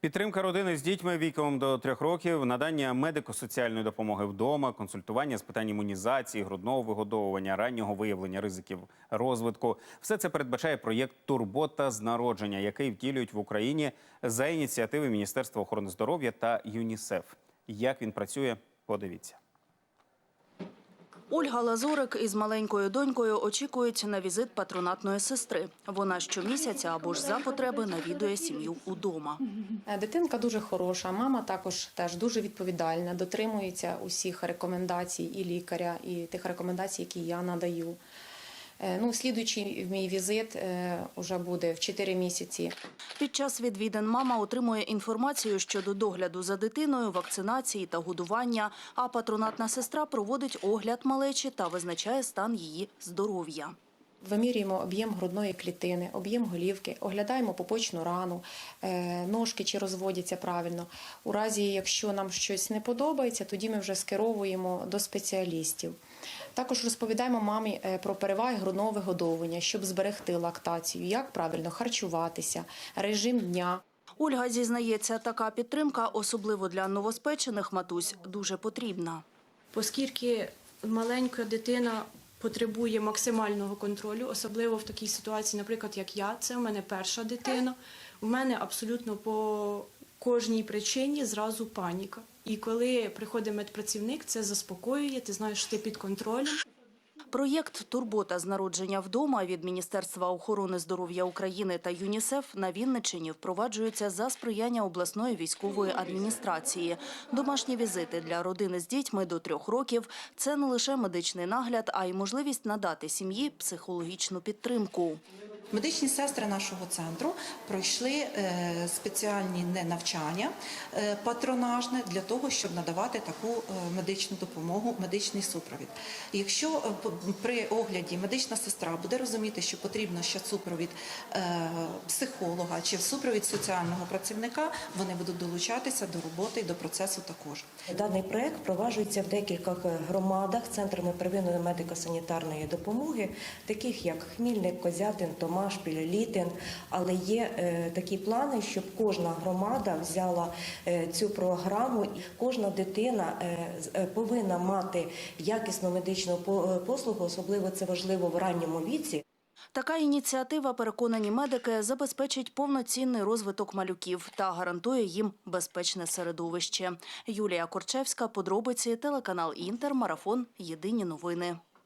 Підтримка родини з дітьми віком до трьох років, надання медико-соціальної допомоги вдома, консультування з питань імунізації, грудного вигодовування, раннього виявлення ризиків розвитку. Все це передбачає проєкт Турбота з народження, який втілюють в Україні за ініціативи Міністерства охорони здоров'я та ЮНІСЕФ. Як він працює, подивіться. Ольга Лазурик із маленькою донькою очікують на візит патронатної сестри. Вона щомісяця або ж за потреби навідує сім'ю удома. Е, Дитинка дуже хороша, мама також теж дуже відповідальна, дотримується усіх рекомендацій і лікаря, і тих рекомендацій, які я надаю. Е, Ну, слідуючий мій візит вже буде в 4 місяці. Під час відвідин мама отримує інформацію щодо догляду за дитиною, вакцинації та годування. А патронатна сестра проводить огляд малечі та визначає стан її здоров'я. Вимірюємо об'єм грудної клітини, об'єм голівки, оглядаємо попочну рану, е, ножки чи розводяться правильно. У разі, якщо нам щось не подобається, тоді ми вже скеровуємо до спеціалістів. Також розповідаємо мамі е, про переваги грудного вигодовування, щоб зберегти лактацію, як правильно харчуватися, режим дня. Ольга зізнається, така підтримка, особливо для новоспечених матусь, дуже потрібна. оскільки маленька дитина потребує максимального контролю, особливо в такій ситуації, наприклад, як я, це в мене перша дитина. У мене абсолютно по кожній причині зразу паніка. І коли приходить медпрацівник, це заспокоює, ти знаєш, що ти під контролем. Проєкт Турбота з народження вдома від Міністерства охорони здоров'я України та ЮНІСЕФ на Вінниччині впроваджується за сприяння обласної військової адміністрації. Домашні візити для родини з дітьми до трьох років це не лише медичний нагляд, а й можливість надати сім'ї психологічну підтримку. Медичні сестри нашого центру пройшли е, спеціальні навчання е, патронажне для того, щоб надавати таку е, медичну допомогу, медичний супровід. Якщо при огляді медична сестра буде розуміти, що потрібно ще супровід психолога чи супровід соціального працівника, вони будуть долучатися до роботи і до процесу також. Даний проект впроваджується в декількох громадах центрами первинної медико-санітарної допомоги, таких як Хмільник, Козятин, Томашпіль, Літин. Але є е, такі плани, щоб кожна громада взяла е, цю програму. і Кожна дитина е, повинна мати якісну медичну по- послугу, особливо це важливо в ранньому віці. Така ініціатива, переконані медики, забезпечить повноцінний розвиток малюків та гарантує їм безпечне середовище. Юлія Корчевська, подробиці, телеканал Інтер, марафон. Єдині новини.